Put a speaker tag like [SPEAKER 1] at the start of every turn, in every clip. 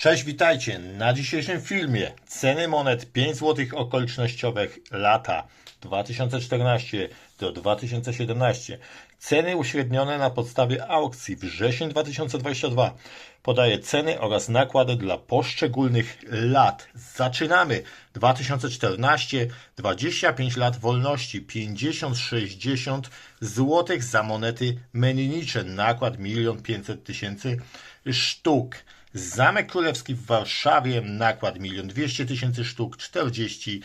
[SPEAKER 1] Cześć, witajcie. Na dzisiejszym filmie ceny monet 5 zł okolicznościowych lata 2014 do 2017. Ceny uśrednione na podstawie aukcji wrzesień 2022. Podaję ceny oraz nakłady dla poszczególnych lat. Zaczynamy. 2014 25 lat wolności 50-60 zł za monety meninicze. Nakład 1 500 tysięcy sztuk. Zamek Królewski w Warszawie, nakład 1 200 tysięcy sztuk, 40-50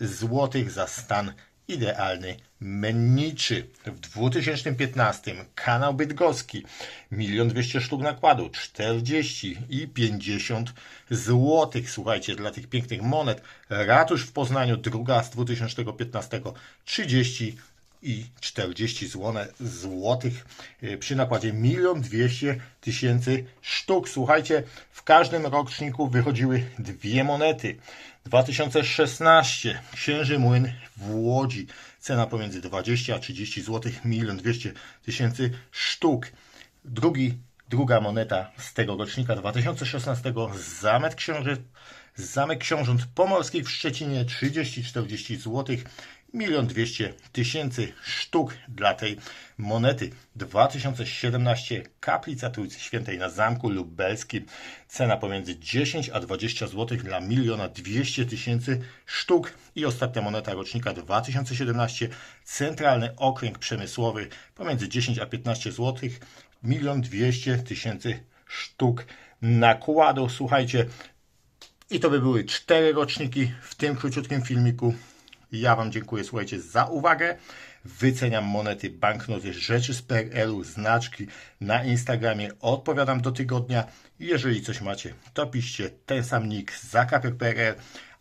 [SPEAKER 1] zł za stan idealny menniczy. W 2015 kanał bydgoski 1 200 sztuk nakładu, 40 i 50 zł. Słuchajcie, dla tych pięknych monet. Ratusz w Poznaniu, druga z 2015, 30 i 40 złotych y, przy nakładzie 1 200 tysięcy sztuk. Słuchajcie, w każdym roczniku wychodziły dwie monety. 2016 Księży Młyn w Łodzi. Cena pomiędzy 20 a 30 zł, 1 200 tysięcy sztuk. Drugi, druga moneta z tego rocznika 2016 Zamek Książę Zamek Książąt Pomorskich w Szczecinie 30-40 zł. 1 200 tysięcy sztuk dla tej monety. 2017 Kaplica Trójcy Świętej na Zamku Lubelskim. Cena pomiędzy 10 a 20 zł dla 1 200 tysięcy sztuk. I ostatnia moneta rocznika 2017 Centralny Okręg Przemysłowy pomiędzy 10 a 15 zł. 1 200 tysięcy sztuk nakładu. Słuchajcie, i to by były cztery roczniki w tym króciutkim filmiku. Ja Wam dziękuję, słuchajcie, za uwagę. Wyceniam monety, banknoty, rzeczy z PRL-u, znaczki na Instagramie. Odpowiadam do tygodnia. Jeżeli coś macie, to piszcie ten sam nick za PRL,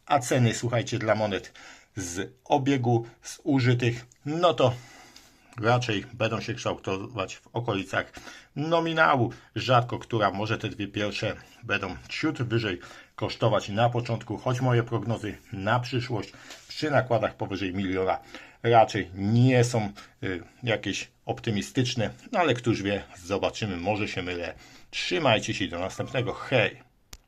[SPEAKER 1] a ceny, słuchajcie, dla monet z obiegu, z użytych, no to raczej będą się kształtować w okolicach nominału. Rzadko która, może te dwie pierwsze będą ciut wyżej kosztować na początku, choć moje prognozy na przyszłość przy nakładach powyżej miliona raczej nie są y, jakieś optymistyczne, no ale któż wie, zobaczymy, może się mylę. Trzymajcie się do następnego. Hej!